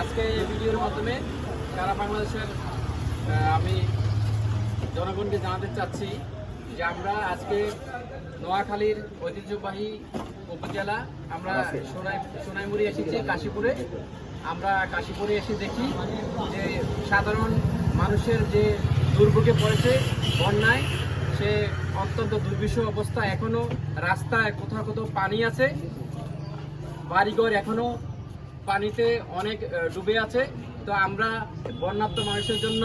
আজকে এই ভিডিওর মাধ্যমে সারা বাংলাদেশের আমি জনগণকে জানাতে চাচ্ছি যে আমরা আজকে নোয়াখালীর ঐতিহ্যবাহী উপজেলা, আমরা সোনাই, সোনাইমুড়ি এসেছি কাশীপুরে। আমরা কাশীপুরে এসে দেখি যে সাধারণ মানুষের যে দুর্ভোগে পড়েছে, বন্যায়, সে অত্যন্ত দুর্বিষহ অবস্থা এখনও। রাস্তায় কোথাও কোথাও পানি আছে, বাড়িঘর এখনও পানিতে অনেক ডুবে আছে। তো আমরা বন্যাত্ম মানুষের জন্য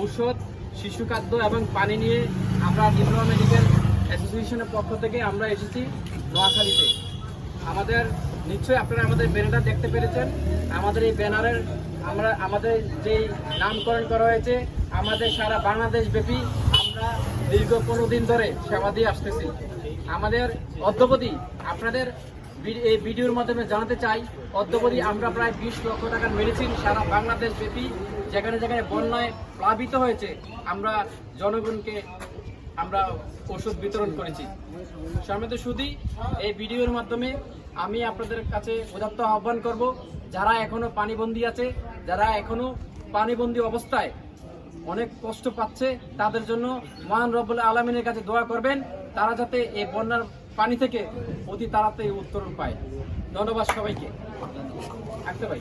ঔষধ, শিশু খাদ্য এবং পানি নিয়ে আমরা ডিপ্লোমা মেডিকেল অ্যাসোসিয়েশনের পক্ষ থেকে আমরা এসেছি নোয়াখালীতে। আমাদের, নিশ্চয়ই আপনারা আমাদের ব্যানারটা দেখতে পেরেছেন। আমাদের এই ব্যানারের আমরা, আমাদের যেই নামকরণ করা হয়েছে, আমাদের সারা বাংলাদেশ ব্যাপী আমরা দীর্ঘ পনেরো দিন ধরে সেবা দিয়ে আসতেছি। আমাদের অধ্যপতি আপনাদের এই ভিডিওর মাধ্যমে জানাতে চাই অদ্যবধি আমরা প্রায় বিশ লক্ষ টাকার মেডিসিন সারা বাংলাদেশ ব্যাপী, যেখানে যেখানে বন্যায় প্লাবিত হয়েছে, আমরা জনগণকে আমরা ওষুধ বিতরণ করেছি। সমিত শুধু এই ভিডিওর মাধ্যমে আমি আপনাদের কাছে উদাত্ত আহ্বান করব, যারা এখনও পানিবন্দী আছে, যারা এখনও পানিবন্দী অবস্থায় অনেক কষ্ট পাচ্ছে, তাদের জন্য মহান রব্বুল আলমিনের কাছে দোয়া করবেন, তারা যাতে এই বন্যার পানি থেকে অতি তাড়াতাড়ি উত্তরণ পায়। ধন্যবাদ সবাইকে। আসতে ভাই